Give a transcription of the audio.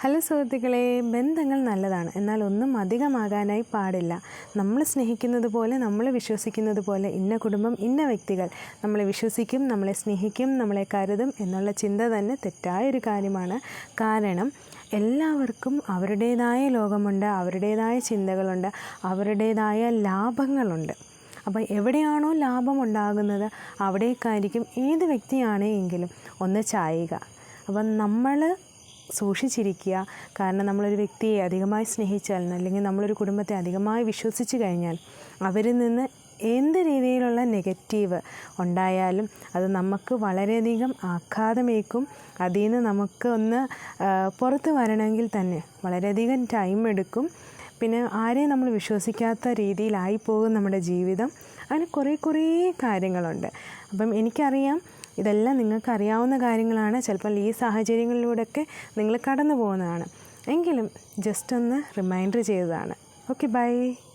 Hello സുഹൃത്തുക്കളെ ബന്ധങ്ങൾ നല്ലതാണ്. എന്നാൽ ഒന്നും അധികമാകാനായി പാടില്ല. നമ്മൾ സ്നേഹിക്കുന്നത് പോലെ നമ്മൾ വിശ്വസിക്കുന്നത് പോലെ ഇന്ന കുടുംബം ഇന്ന വ്യക്തികൾ. നമ്മളെ വിശ്വസിക്കും നമ്മളെ സ്നേഹിക്കും നമ്മളെ കരുതും എന്നുള്ള ചിന്ത തന്നെ തെറ്റായൊരു കാര്യമാണ്. കാരണം എല്ലാവർക്കും അവരുടേതായ ലോകമുണ്ട് അവരുടേതായ ചിന്തകളുണ്ട് അവരുടേതായ ലാഭങ്ങളുണ്ട്. അപ്പോൾ എവിടെയാണോ ലാഭം ഉണ്ടാകുന്നത് അവിടേക്കായിരിക്കും ഏത് വ്യക്തിയാണെങ്കിലും ഒന്ന് ചായുക. അപ്പം നമ്മൾ സൂക്ഷിച്ചിരിക്കുക. കാരണം നമ്മളൊരു വ്യക്തിയെ അധികമായി സ്നേഹിച്ചാൽ അല്ലെങ്കിൽ നമ്മളൊരു കുടുംബത്തെ അധികമായി വിശ്വസിച്ച് കഴിഞ്ഞാൽ അവരിൽ നിന്ന് എന്ത് രീതിയിലുള്ള നെഗറ്റീവ് ഉണ്ടായാലും അത് നമുക്ക് വളരെയധികം ആഘാതമേക്കും അതിൽ നിന്ന് നമുക്ക് ഒന്ന് പുറത്ത് വരണമെങ്കിൽ തന്നെ വളരെയധികം ടൈം എടുക്കും. പിന്നെ ആരെയും നമ്മൾ വിശ്വസിക്കാത്ത രീതിയിലായി പോകും നമ്മുടെ ജീവിതം. അങ്ങനെ കുറേ കുറേ കാര്യങ്ങളുണ്ട്. അപ്പം എനിക്കറിയാം ഇതെല്ലാം നിങ്ങൾക്ക് അറിയാവുന്ന കാര്യങ്ങളാണ്. ചിലപ്പോൾ ഈ സാഹചര്യങ്ങളിലൂടെയൊക്കെ നിങ്ങൾ കടന്നു പോകുന്നതാണ് എങ്കിലും ജസ്റ്റ് ഒന്ന് റിമൈൻഡർ ചെയ്തതാണ്. Okay bye